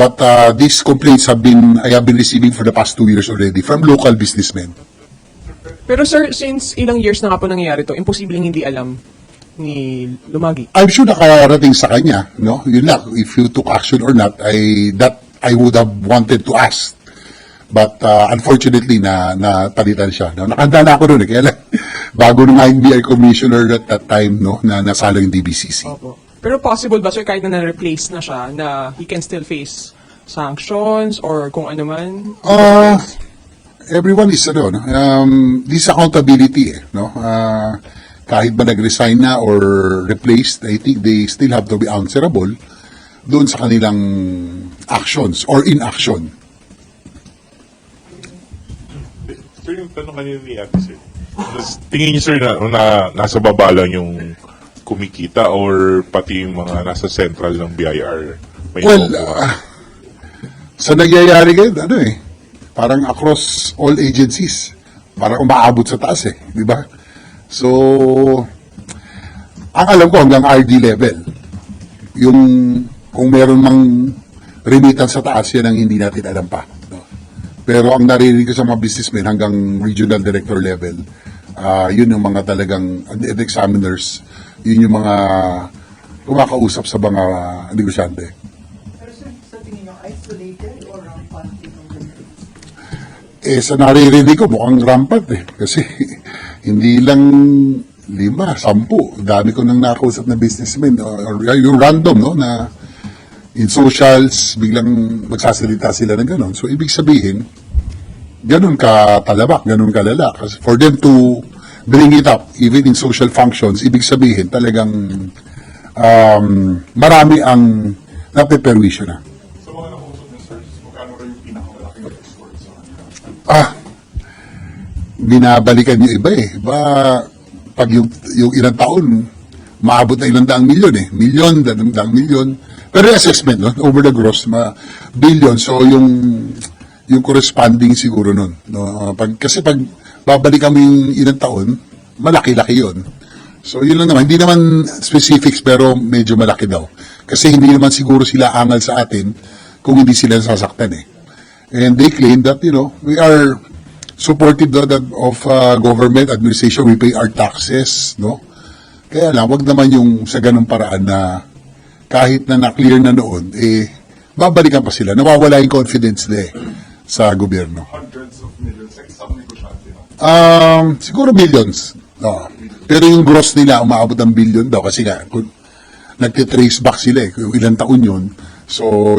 But uh, these complaints have been, I have been receiving for the past two years already from local businessmen. Pero sir, since ilang years na nga po nangyayari to, imposibleng hindi alam ni Lumagi. I'm sure nakarating sa kanya, no? Yun lang, if you took action or not, I, that I would have wanted to ask. But uh, unfortunately, na napalitan siya. No? Nakanda na ako noon eh. Kaya lang, bago nung NBI commissioner at that time, no, na nasalo yung DBCC. Opo. Pero possible ba sir, kahit na na-replace na siya, na he can still face sanctions or kung ano man? Uh, everyone is, ano, no? um, this accountability, eh, no? Uh, kahit ba nag-resign na or replaced, I think they still have to be answerable doon sa kanilang actions or inaction. Sir, yung tanong kanina ni Ate Sir. Tingin niyo, sir, na, na nasa baba lang yung kumikita or pati yung mga nasa central ng BIR? May Well, ah, sa nangyayari ngayon, ano eh, parang across all agencies, parang umaabot sa taas eh, di ba? So, ang alam ko hanggang RD level, yung kung meron mang remittance sa taas, yan ang hindi natin alam pa. No? Pero ang naririnig ko sa mga businessmen hanggang regional director level, ah yun yung mga talagang examiners, yun yung mga kumakausap sa mga negosyante. Pero sir, sa tingin nyo, isolated or rampant? Eh, sa naririnig ko, mukhang rampant eh. Kasi hindi lang lima, sampu. Dami ko nang nakausap na businessmen. Or, or yung random, no, na in socials, biglang magsasalita sila ng gano'n. So, ibig sabihin, ganun ka talabak, ganun kalala. Kasi for them to bring it up, even in social functions, ibig sabihin, talagang um, marami ang napeperwisyo na. Ah, binabalikan yung iba eh. Ba, pag yung, yung ilang taon, maabot na ilang daang milyon eh. Milyon, daang, daang milyon. Pero yung assessment, no? over the gross, ma, billion. So, yung, yung corresponding siguro nun. No? Pag, kasi pag babalikan mo yung ilang taon, malaki-laki yon So, yun lang naman. Hindi naman specifics, pero medyo malaki daw. Kasi hindi naman siguro sila angal sa atin kung hindi sila sasaktan eh. And they claim that, you know, we are supportive of, of uh, government administration. We pay our taxes, no? Kaya lang, wag naman yung sa ganung paraan na kahit na na-clear na noon, eh, babalikan pa sila. Nawawala yung confidence nila eh, sa gobyerno. hundreds of millions sa isang negosyante. no? Um, siguro billions. No. Pero yung gross nila, umaabot ng billion daw kasi nga, nagtitrace back sila eh, kung ilang taon yun. So,